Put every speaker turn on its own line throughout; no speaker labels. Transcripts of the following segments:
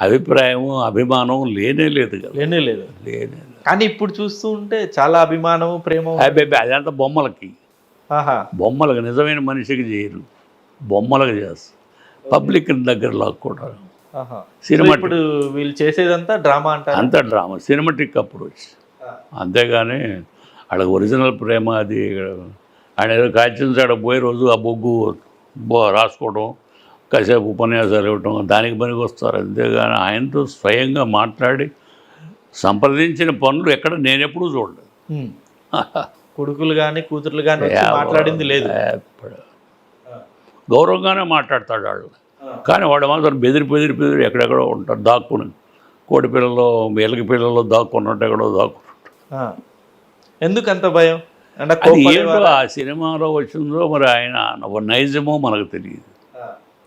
అభిప్రాయం అభిమానం లేనే లేదు కదా.
లేనే లేదు.
లేనే
కానీ ఇప్పుడు చూస్తూ ఉంటే చాలా అభిమానం ప్రేమ
అదంతా బొమ్మలకి.
ఆహా.
బొమ్మలకు నిజమైన మనిషికి చేయరు. బొమ్మలకు చేస్తారు. పబ్లిక్ దగ్గర లాక్కుంటారు. సినిమా
ఇప్పుడు వీళ్ళు చేసేదంతా డ్రామా అంటారు?
అంత డ్రామా సినిమాటిక్ అప్రోచ్. అంతేగాని వాళ్ళకి ఒరిజినల్ ప్రేమ అది ఆయన ఏదో కాల్చించాడ పోయే రోజు ఆ బొగ్గు బో రాసుకోవడం కాసేపు ఉపన్యాసాలు ఇవ్వటం దానికి పనికి వస్తారు. అంతేగాని ఆయనతో స్వయంగా మాట్లాడి సంప్రదించిన పనులు ఎక్కడ నేనెప్పుడూ చూడలేదు.
కొడుకులు కానీ కూతుర్లు కానీ మాట్లాడింది లేదు.
గౌరవంగానే మాట్లాడతాడు వాళ్ళు. కానీ వాడు మాత్రం బెదిరి బెదిరి బెదిరి ఎక్కడెక్కడో ఉంటారు దాక్కుని. కోడి పిల్లలు ఎలక పిల్లలు దాక్కున్నట్టు ఎక్కడో దాక్కున్నట్టు.
ఎందుకు అంత భయం? అంటే
ఏంటో ఆ సినిమాలో వచ్చిందో మరి ఆయన నైజమో మనకు తెలియదు.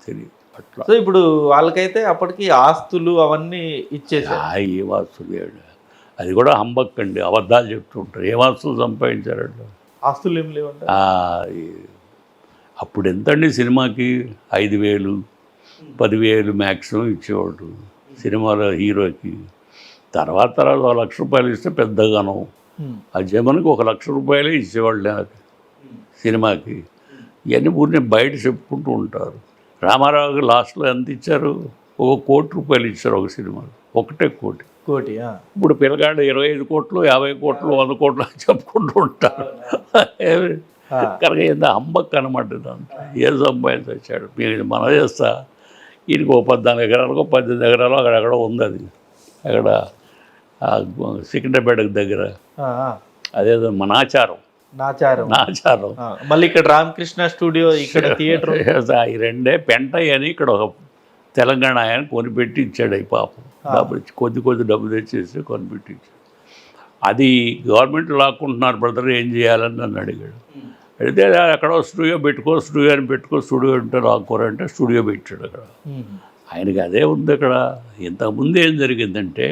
తెలియదు అట్లా.
సో ఇప్పుడు వాళ్ళకైతే అప్పటికి ఆస్తులు అవన్నీ ఇచ్చేసారు
ఏ వాస్తులు ఏడు అది కూడా హంబక్ అండి. అబద్ధాలు చెప్తుంటారు. ఏ వాస్తులు సంపాదించారంట
ఆస్తులు ఏం లేవంట
ఈ- అప్పుడు ఎంతండి సినిమాకి? ఐదు వేలు పదివేలు మ్యాక్సిమం ఇచ్చేవాడు సినిమాలో హీరోకి. తర్వాత తర్వాత ఒక లక్ష రూపాయలు ఇస్తే పెద్దగాను. ఆ జమన్కి ఒక లక్ష రూపాయలే ఇచ్చేవాళ్ళు నాకు సినిమాకి. ఇవన్నీ ఊరిని బయట చెప్పుకుంటూ ఉంటారు. రామారావుకి లాస్ట్లో ఎంత ఇచ్చారు? ఒక కోటి రూపాయలు ఇచ్చారు ఒక సినిమా ఒకటే కోటి.
కోటి.
ఇప్పుడు పిల్లగాడు ఇరవై ఐదు కోట్లు యాభై కోట్లు వంద కోట్లు అని చెప్పుకుంటూ ఉంటారు. కనుక ఏందో హంబక్ అనమాట ఏ సంపాదించి వచ్చాడు మీరు మన చేస్తా ఈయనకి ఒక పద్నాలుగు ఎకరాలకు పద్దెనిమిది ఎకరాలు అక్కడెక్కడ ఉంది అది. అక్కడ ఆ సికింద్రాపేట దగ్గర. అదేదో మన
నాచారం.
నా ఆచారం
ఆ. మళ్ళీ ఇక్కడ రామకృష్ణ స్టూడియో ఇక్కడ థియేటర్.
ఈ రెండే పెంటయ్య అని ఇక్కడ ఒక తెలంగాణ ఆయన కొనిపెట్టి ఇచ్చాడు ఈ పాపం. డబ్బులు ఇచ్చి కొద్ది కొద్ది డబ్బు తెచ్చేసి కొనిపెట్టి ఇచ్చాడు అది గవర్నమెంట్ లాక్కుంటున్నారు బ్రదర్ ఏం చేయాలని నన్ను అడిగాడు. అడిగితే ఎక్కడో స్టూడియో పెట్టుకో స్టూడియో అని పెట్టుకో స్టూడియో అంటే లాక్కోరంటే స్టూడియో పెట్టాడు అక్కడ. ఆయనకి అదే ఉంది అక్కడ. ఇంతకుముందు ఏం జరిగిందంటే